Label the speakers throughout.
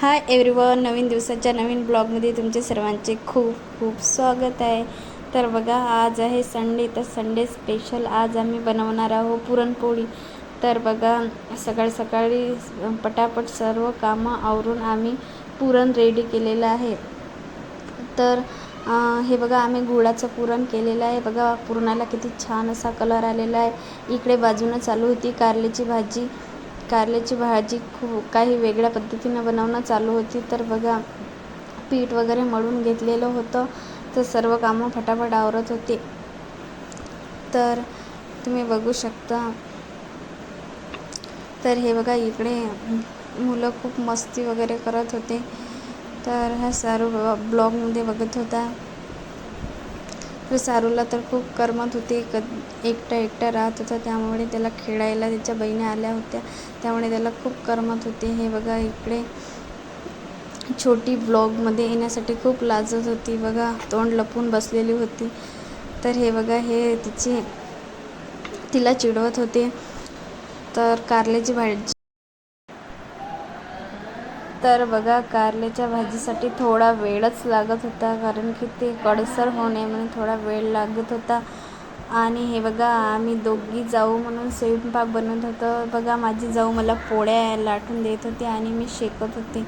Speaker 1: Hi everyone नवीन दिवसाच्या नवीन ब्लॉगमध्ये तुमचे सर्वांचे खूप खूप स्वागत आहे. तर बघा आज आहे संडे तर संडे स्पेशल आज आम्ही बनवणार आहोत पुरणपोळी. तर बघा सकाळ सकाळी पटापट सर्व कामं आवरून आम्ही पुरण रेडी केलेलं आहे. तर आ, हे बघा आम्ही गुळाचं पुरण केलेलं आहे. बघा पुरणाला किती छान असा कलर आलेला आहे. इकडे बाजूनं चालू होती कारल्याची भाजी. कारल्याची भाजी खूप काही वेगळ्या पद्धतीनं बनवणं चालू होती तर बघा पीठ वगैरे मळून घेतलेलं होतं तर सर्व कामं फटाफट आवरत होते. तर तुम्ही बघू शकता. तर हे बघा इकडे मुलं खूप मस्ती वगैरे करत होते. तर ह्या सर्व ब्लॉगमध्ये बघत होता. तर सारूला तर खूप करमत होते. क एकटा एकटा राहत होता. त्यामुळे त्याला खेळायला त्याच्या बहिणी आल्या होत्या. त्यामुळे त्याला खूप करमत होते. हे बघा इकडे छोटी ब्लॉगमध्ये येण्यासाठी खूप लाजत होती. बघा तोंड लपून बसलेली होती. तर हे बघा हे तिची तिला चिडवत होते. तर कारल्याची भाजी तर बघा कारल्याच्या भाजीसाठी थोडा वेळच लागत होता कारण की ते कडसर होऊ नये म्हणून थोडा वेळ लागत होता. आणि हे बघा आम्ही दोघी जाऊ म्हणून स्वयंपाक बनवत होतो. बघा माझी जाऊ मला पोळ्या लाटून देत होती आणि मी शेकत होते.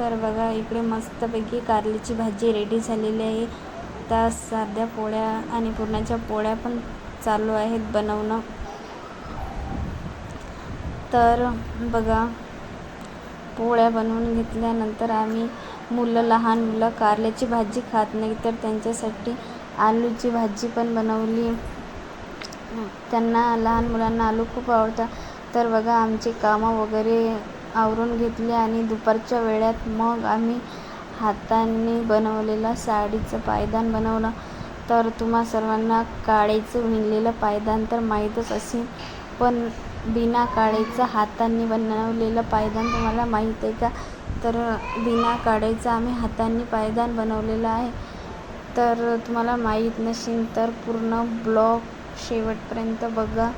Speaker 1: तर बघा इकडे मस्तपैकी कारल्याची भाजी रेडी झालेली आहे. त्या साध्या पोळ्या आणि पुरणाच्या पोळ्या पण चालू आहेत बनवणं. तर बघा पोळ्या बनवून घेतल्यानंतर आम्ही मुलं लहान मुलं कारल्याची भाजी खात नाही तर त्यांच्यासाठी आलूची भाजी पण बनवली. त्यांना लहान मुलांना आलू खूप आवडतात. तर बघा आमची कामं वगैरे आवरून घेतली आणि दुपारच्या वेळात मग आम्ही हातांनी बनवलेलं साडीचं पायदान बनवलं. तर तुम्हा सर्वांना काळेचं विणलेलं पायदान तर माहीतच असेल. पण बिना काळेचं हातांनी बनवलेलं पायदान तुम्हाला माहीत आहे का? तर बिना काळेचं आम्ही हातांनी पायदान बनवलेलं आहे. तर तुम्हाला माहीत नसेल तर पूर्ण ब्लॉग शेवटपर्यंत बघा.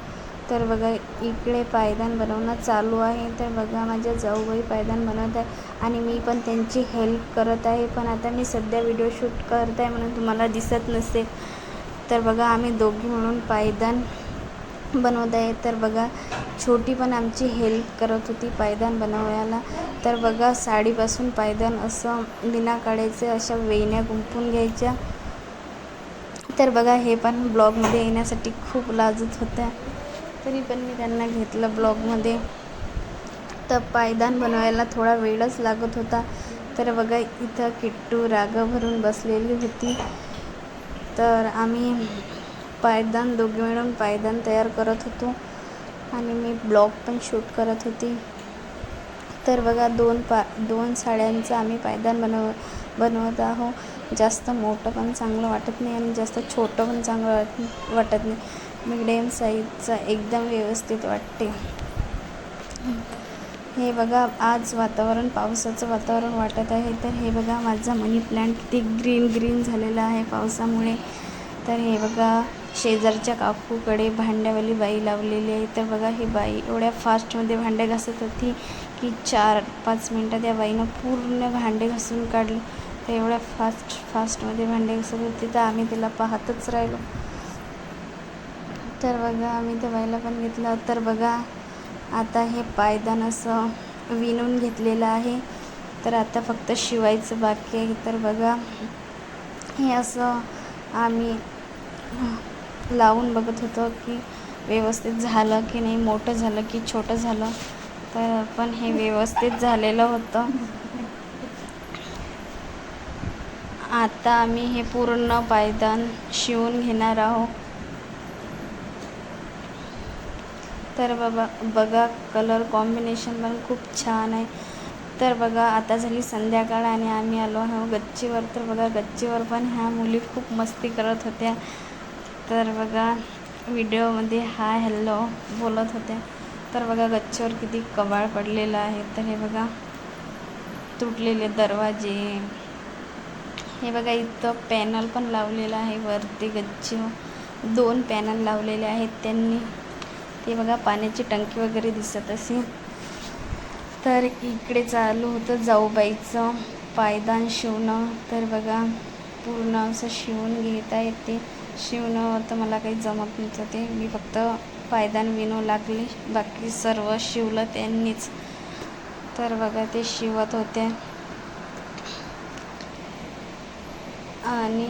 Speaker 1: तर बघा इकडे पायदान बनवणं चालू आहे. तर बघा माझ्या जाऊबाई पायदान बनवत आहे आणि मी पण त्यांची हेल्प करत आहे. पण आता मी सध्या व्हिडिओ शूट करत आहे म्हणून तुम्हाला दिसत नसेल. तर बघा आम्ही दोघी म्हणून पायदान बनवत आहे. तर बघा छोटी पण आमची हेल्प करत होती पायदान बनवायला. तर बघा साडीपासून पायदान असं बिना काढायचं अशा वेण्या गुंपून घ्यायच्या. तर बघा हे पण ब्लॉगमध्ये येण्यासाठी खूप लाजत होत्या. तरी पण मी त्यांना घेतलं ब्लॉगमध्ये. तर पायदान बनवायला थोडा वेळच लागत होता. तर बघा इथं किट्टू राग भरून बसलेली होती. तर आम्ही पायदान दोघे मिळून पायदान तयार करत होतो. आणि मी ब्लॉग पण शूट करत होती. तर बघा दोन पा दोन साड्यांचं आम्ही पायदान बनव बनवत आहो. जास्त मोठं पण चांगलं वाटत नाही आणि जास्त छोटं पण चांगलं वाट वाटत नाही. मिडियम साईजचा एकदम व्यवस्थित वाटते. हे बघा आज वातावरण पावसाचं वातावरण वाटत आहे. तर हे बघा माझा मनी प्लांट किती ग्रीन ग्रीन झालेला आहे पावसामुळे. तर हे बघा शेजारच्या काकूकडे भांड्यावाली बाई लावलेली आहे. तर बघा ही बाई एवढ्या फास्टमध्ये भांडे घासत होती की चार पाच मिनटात या बाईनं पूर्ण भांडे घासून काढले. तर एवढ्या फास्ट फास्टमध्ये भांडे घासत होती तर आम्ही तिला पाहतच राहिलो. तर बघा आम्ही त्या बाईला पण घेतलं. तर बघा आता हे पायदान असं विणून घेतलेलं आहे. तर आता फक्त शिवायचं बाकी आहे. तर बघा हे असं आम्ही लावून बघत होतो की व्यवस्थित झालं की नाही मोठं झालं की छोटं झालं. तर पण हे व्यवस्थित झालेलं होतं. आता आम्ही हे पूर्ण पायदान शिवून घेणार आहोत. तर बाबा बघा कलर कॉम्बिनेशन पण खूप छान आहे. तर बघा आता झाली संध्याकाळ आणि आम्ही आलो आहो गच्चीवर. तर बघा गच्चीवर पण ह्या मुली खूप मस्ती करत होत्या. तर बघा व्हिडिओमध्ये हाय हॅलो बोलत होत्या तर बघा गच्चीवर किती कबाळ पडलेलं आहे. तर हे बघा तुटलेले दरवाजे. हे बघा इथं पॅनल पण लावलेलं आहे. वरती गच्ची दोन पॅनल लावलेले आहेत त्यांनी. ते बघा पाण्याची टंकी वगैरे दिसत असेल. तर इकडे चालू होतं जाऊबाईचं पायदान शिवणं. तर बघा पूर्ण असं शिवून घेता येते. शिवणं तर मला काही जमत नव्हतं ते. मी फक्त पायदान विणू लागली. बाकी सर्व शिवलं त्यांनीच. तर बघा ते शिवत होत्या आणि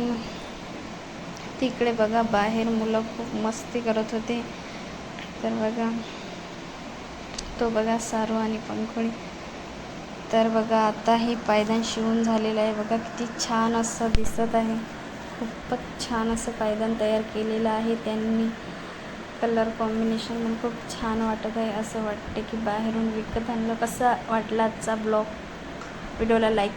Speaker 1: तिकडे बघा बाहेर मुलं खूप मस्ती करत होते. तर बघा तो बघा सारू आणि पंखोळी तर बघा आता हे पायदान शिवून झालेलं आहे. बघा किती छान असं दिसत आहे. खूपच छान असं पायदान तयार केलेलं आहे. त्यांनी कलर कॉम्बिनेशन पण खूप छान वाटत आहे. असं वाटते की बाहेरून विकत आणलं. कसा वाटला आजचा ब्लॉग? व्हिडिओला लाईक